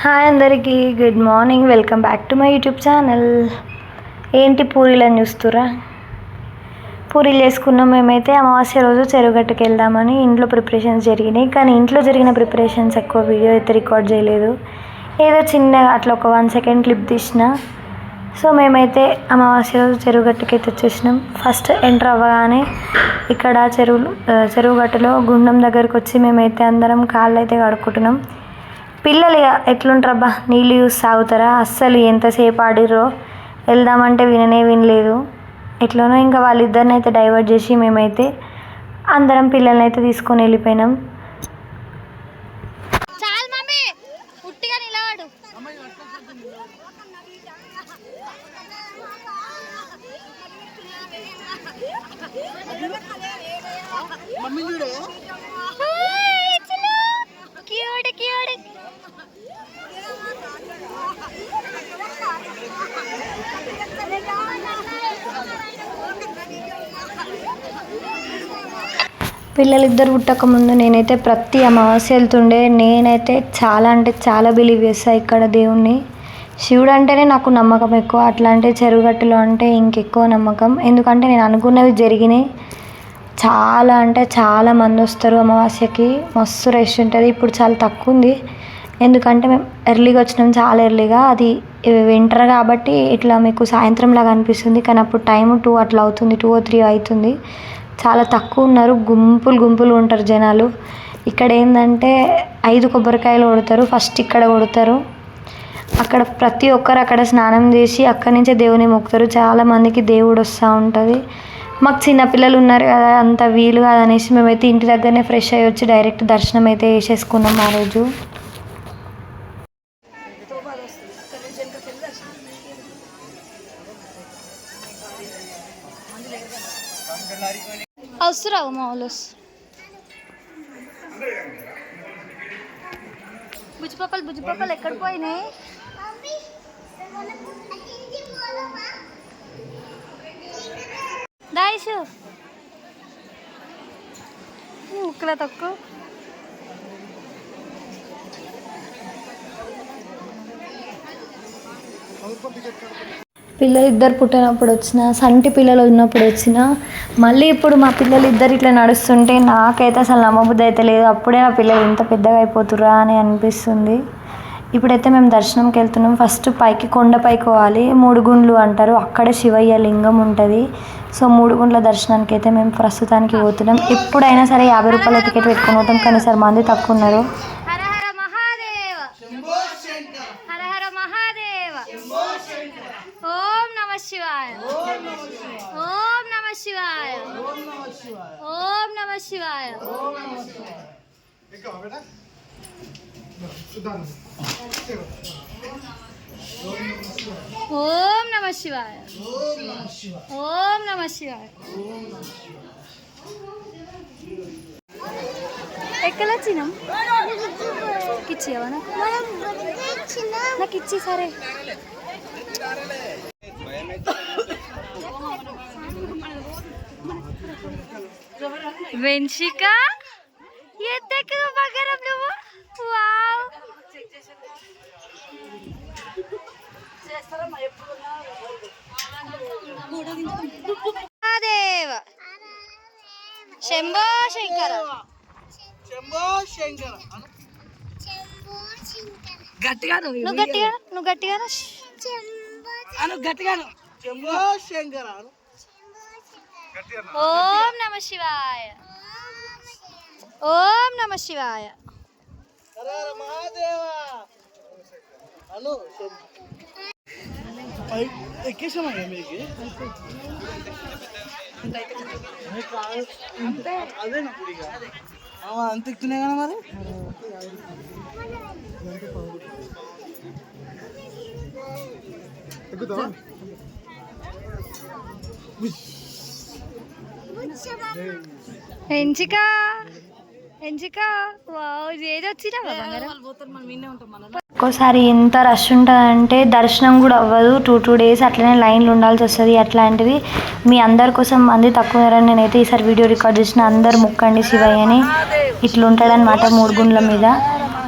Hi అందరికీ good morning welcome back to my YouTube channel ఏంటి పూరీలని చూస్తురా పూరీలు చేసుకున్నాం మేమైతే. అమావాస్య రోజు చెరువుగట్టుకు వెళ్దామని ఇంట్లో ప్రిపరేషన్స్ జరిగినాయి. కానీ ఇంట్లో జరిగిన ప్రిపరేషన్స్ ఎక్కువ వీడియో అయితే రికార్డ్ చేయలేదు. ఏదో చిన్నగా అట్లా ఒక వన్ సెకండ్ క్లిప్ తీసిన. సో మేమైతే అమావాస్య రోజు చెరువుగట్టుకి అయితే వచ్చేసినాం. ఫస్ట్ ఎంటర్ అవ్వగానే ఇక్కడ చెరువులు చెరువుగట్టులో గుండం దగ్గరకు వచ్చి మేమైతే అందరం కాళ్ళు అయితే కడుక్కుంటున్నాం. పిల్లలు ఇక ఎట్లుంటారబ్బా? నీళ్ళు చూసి సాగుతారా అస్సలు ఎంతసేపు ఆడిర్రో? వెళ్దామంటే విననే వినలేదు. ఎట్లనో ఇంకా వాళ్ళిద్దరిని అయితే డైవర్ట్ చేసి మేమైతే అందరం పిల్లల్ని అయితే తీసుకొని వెళ్ళిపోయినాం. చాలు మమ్మీ! పిల్లలిద్దరు పుట్టకముందు నేనైతే ప్రతి అమావాస్య వెళ్తుండే. నేనైతే చాలా అంటే చాలా బిలీవ్ చేస్తాను ఇక్కడ దేవుణ్ణి. శివుడు అంటేనే నాకు నమ్మకం ఎక్కువ. అట్లా అంటే చెరువుగట్టులో అంటే ఇంకెక్కువ నమ్మకం. ఎందుకంటే నేను అనుకున్నవి జరిగినాయి. చాలా అంటే చాలా మంది వస్తారు అమావాస్యకి. మస్తు రష్ ఉంటుంది. ఇప్పుడు చాలా తక్కువ ఉంది. ఎందుకంటే మేము ఎర్లీగా వచ్చినాం. చాలా ఎర్లీగా అది వింటర్ కాబట్టి ఇట్లా మీకు సాయంత్రం లాగా అనిపిస్తుంది. కానీ అప్పుడు టైం టూ అట్లా అవుతుంది. టూ ఓ త్రీ అవుతుంది. చాలా తక్కువ ఉన్నారు. గుంపులు గుంపులు ఉంటారు జనాలు. ఇక్కడ ఏంటంటే ఐదు కొబ్బరికాయలు కొడతారు. ఫస్ట్ ఇక్కడ కొడతారు. అక్కడ ప్రతి ఒక్కరు అక్కడ స్నానం చేసి అక్కడి నుంచే దేవుని మొక్కుతారు. చాలామందికి దేవుడు వస్తూ ఉంటుంది. మాకు చిన్నపిల్లలు ఉన్నారు కదా అంత వీలు కాదనేసి మేమైతే ఇంటి దగ్గరనే ఫ్రెష్ అయ్యి వచ్చి డైరెక్ట్ దర్శనం అయితే చేసేసుకున్నాం ఆ రోజు. వస్తురావు మా వాళ్ళు బుజ్జిపక్కలు బుజ్జిపక్కలు ఎక్కడ పోయినాయి దాయిషు ముక్కల తక్కువ పిల్లలు ఇద్దరు పుట్టినప్పుడు వచ్చిన సంటి పిల్లలు ఉన్నప్పుడు వచ్చిన మళ్ళీ ఇప్పుడు మా పిల్లలు ఇద్దరు ఇట్లా నడుస్తుంటే నాకైతే అసలు నమ్మబుద్ధి అయితే లేదు. అప్పుడే నా పిల్లలు ఇంత పెద్దగా అయిపోతురా అని అనిపిస్తుంది. ఇప్పుడైతే మేము దర్శనంకి వెళ్తున్నాం. ఫస్ట్ పైకి కొండపైకి పోవాలి. మూడు గుండ్లు అంటారు. అక్కడ శివయ్య లింగం ఉంటుంది. సో మూడు గుండ్ల దర్శనానికి అయితే మేము ప్రస్తుతానికి పోతున్నాం. ఎప్పుడైనా సరే యాభై రూపాయల టికెట్ పెట్టుకుని పోతాం. కానీ సార్ మంది తక్కువ ఉన్నారు హర హర మహాదేవ హర హర మహాదేవ ఓం నమ శివాయ ఓం నమ శివాయ ఓం నమ శివాయ ఓం నమ శివాయ ఓం నమ శివాయ ఎక్కడ వచ్చినాం ఇచ్చేవా నాకు ఇచ్చి సరే వెన్షిక ఎత్తెక్కు బంగారం నువ్వు? వావ్. మహాదేవ. శంభో శంకర. శంభో శంకర. అను. నువ్వు గట్టిగా నువ్వు గట్టిగా అను శంభో శంకర. ఓం నమ శివాయ. ఓం నమ శివాయ. అంత ఎక్కుతున్నాయి కదా మరి? ఎంచిక? ఎంచిక? ఏది వచ్చినా ఒక్కోసారి ఎంత రష్ ఉంటుందంటే దర్శనం కూడా అవ్వదు. టూ టూ డేస్ అట్లనే లైన్లు ఉండాల్సి వస్తుంది. అట్లాంటిది మీ అందరి కోసం మంది తక్కువ ఉన్నారని నేనైతే ఈసారి వీడియో రికార్డ్ చేసిన అందరు ముక్కండి శివయ్య అని. ఇట్లుంటాడనమాట మూడు గుండ్ల మీద.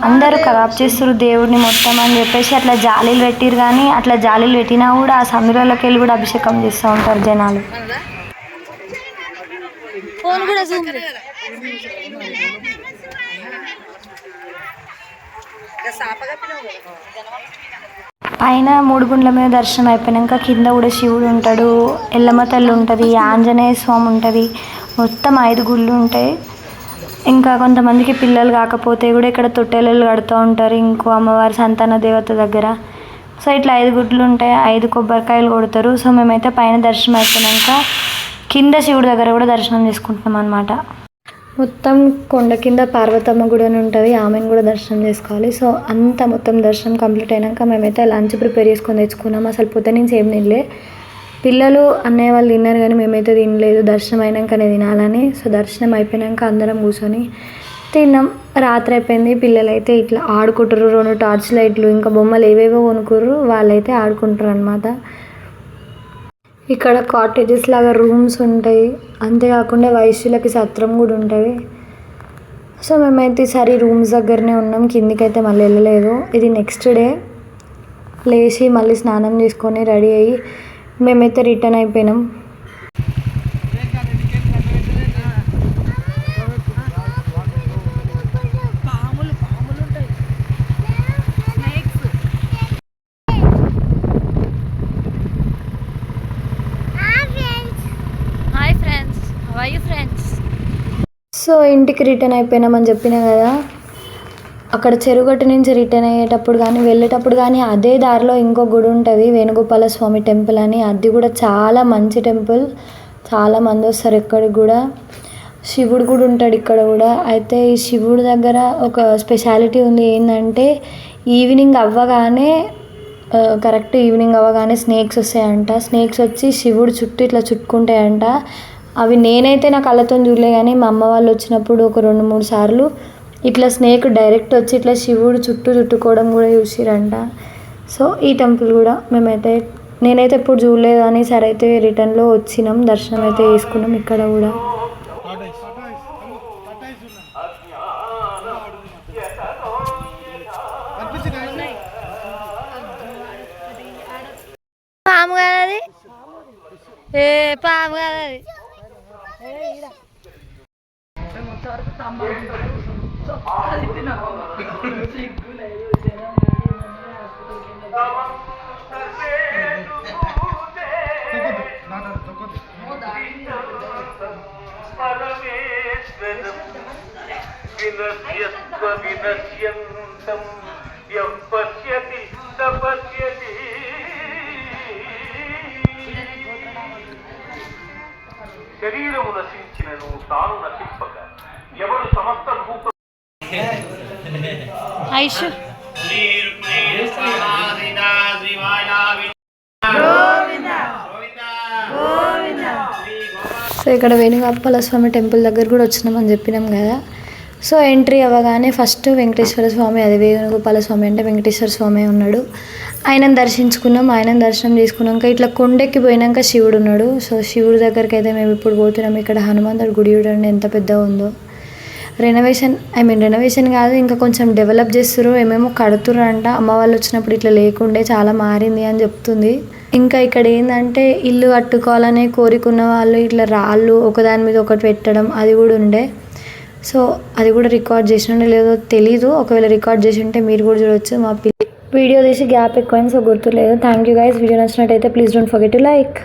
అందరూ ఖరాబ్ చేస్తారు దేవుడిని మొత్తం అని చెప్పేసి అట్లా జాలీలు పెట్టిరు కానీ అట్లా జాలీలు పెట్టినా కూడా ఆ సముద్రంలోకి వెళ్ళి కూడా అభిషేకం చేస్తూ ఉంటారు జనాలు. ఫోన్ కూడా జూమ్ పైన మూడు గుండ్ల మీద దర్శనం అయిపోయినాక కింద కూడా శివుడు ఉంటాడు ఎల్లమ్మ తల్లి ఉంటుంది ఆంజనేయ స్వామి ఉంటుంది మొత్తం ఐదు గుళ్ళు ఉంటాయి. ఇంకా కొంతమందికి పిల్లలు కాకపోతే కూడా ఇక్కడ తొట్టెలలు కడుతూ ఉంటారు ఇంకో అమ్మవారి సంతాన దేవత దగ్గర. సో ఇట్లా ఐదు గుడ్లు ఉంటాయి ఐదు కొబ్బరికాయలు కొడతారు. సో మేమైతే పైన దర్శనం అయిపోయినాక కింద శివుడి దగ్గర కూడా దర్శనం చేసుకుంటున్నాం అనమాట మొత్తం కొండ కింద పార్వతమ్మ గుడి అని ఉంటుంది ఆమెను కూడా దర్శనం చేసుకోవాలి. సో అంతా మొత్తం దర్శనం కంప్లీట్ అయినాక మేమైతే లంచ్ ప్రిపేర్ చేసుకొని తెచ్చుకున్నాం. అసలు పొద్దు నుంచి ఏం తినలే. పిల్లలు అన్నయ్య వాళ్ళు తిన్నారు కానీ మేమైతే తినలేదు. దర్శనం అయినాకనే తినాలని. సో దర్శనం అయిపోయినాక అందరం కూర్చొని తిన్నాం. రాత్రి అయిపోయింది. పిల్లలు అయితే ఇట్లా ఆడుకుంటారు రెండు టార్చ్ లైట్లు ఇంకా బొమ్మలు ఏవేవో కొనుక్కుర్రు వాళ్ళైతే ఆడుకుంటారు అనమాట ఇక్కడ కాటేజెస్ లాగా రూమ్స్ ఉంటాయి. అంతేకాకుండా వైశ్యులకి సత్రం కూడా ఉంటుంది. సో మేమైతే ఈసారి రూమ్స్ దగ్గరనే ఉన్నాం. కిందికైతే అయితే మళ్ళీ వెళ్ళలేదు. ఇది నెక్స్ట్ డే లేచి మళ్ళీ స్నానం చేసుకొని రెడీ అయ్యి మేమైతే రిటర్న్ అయిపోయినాం. సో ఇంటికి రిటర్న్ అయిపోయినామని చెప్పినా కదా అక్కడ చెరుగట్టు నుంచి రిటర్న్ అయ్యేటప్పుడు కానీ వెళ్ళేటప్పుడు కానీ అదే దారిలో ఇంకో గుడి ఉంటుంది వేణుగోపాల స్వామి టెంపుల్ అని. అది కూడా చాలా మంచి టెంపుల్. చాలా మంది వస్తారు ఇక్కడికి కూడా. శివుడు కూడా ఉంటాడు ఇక్కడ కూడా. అయితే ఈ శివుడి దగ్గర ఒక స్పెషాలిటీ ఉంది ఏంటంటే ఈవినింగ్ అవ్వగానే కరెక్ట్ ఈవినింగ్ అవ్వగానే స్నేక్స్ వస్తాయంట. స్నేక్స్ వచ్చి శివుడు చుట్టూ ఇట్లా చుట్టుకుంటాయంట. అవి నేనైతే నా కళ్ళతో చూడలే కానీ మా అమ్మ వాళ్ళు వచ్చినప్పుడు ఒక రెండు మూడు సార్లు ఇట్లా స్నేక్ డైరెక్ట్ వచ్చి ఇట్లా శివుడు చుట్టూ చుట్టుకోవడం కూడా చూసిరంట. సో ఈ టెంపుల్ కూడా మేమైతే నేనైతే ఎప్పుడు చూడలేదు అని సరే అయితే రిటర్న్లో వచ్చినాం. దర్శనం అయితే చేసుకున్నాం ఇక్కడ కూడా. పాము కదా అది. ఏ పాము కదా అది. వినశ్యత్వ వినశ్యంతం శరీరము నశించినను తాను నశింపక. ఎవడు సమస్త భూత ఐషు. సో ఇక్కడ వేణుగోపాల స్వామి టెంపుల్ దగ్గర కూడా వచ్చినామని చెప్పినాం కదా. సో ఎంట్రీ అవ్వగానే ఫస్ట్ వెంకటేశ్వర స్వామి అది వేణుగోపాల స్వామి అంటే వెంకటేశ్వర స్వామి ఉన్నాడు. ఆయనను దర్శించుకున్నాం ఆయన దర్శనం చేసుకున్నాక ఇట్లా కొండెక్కి పోయినాక శివుడు ఉన్నాడు. సో శివుడి దగ్గరికి అయితే మేము ఇప్పుడు పోతున్నాం. ఇక్కడ హనుమంతుడు గుడి చూడండి ఎంత పెద్దగా ఉందో. రెనోవేషన్ ఐ మీన్ రెనోవేషన్ కాదు ఇంకా కొంచెం డెవలప్ చేస్తున్నారు ఏమేమో కడుతుర్రు అంట అమ్మ వాళ్ళు వచ్చినప్పుడు ఇట్లా లేకుండే చాలా మారింది అని చెప్తుంది. ఇంకా ఇక్కడ ఏంటంటే ఇల్లు కట్టుకోవాలనే కోరికున్న వాళ్ళు ఇట్లా రాళ్ళు ఒకదాని మీద ఒకటి పెట్టడం అది కూడా ఉండే. సో అది కూడా రికార్డ్ చేసిన లేదో తెలీదు. ఒకవేళ రికార్డ్ చేసి ఉంటే మీరు కూడా చూడొచ్చు. మా పిల్లి వీడియో తీసి గ్యాప్ ఎక్కువైంది సో గుర్తులేదు. థ్యాంక్ యూ గైస్ వీడియో నచ్చినట్టయితే please don't forget to like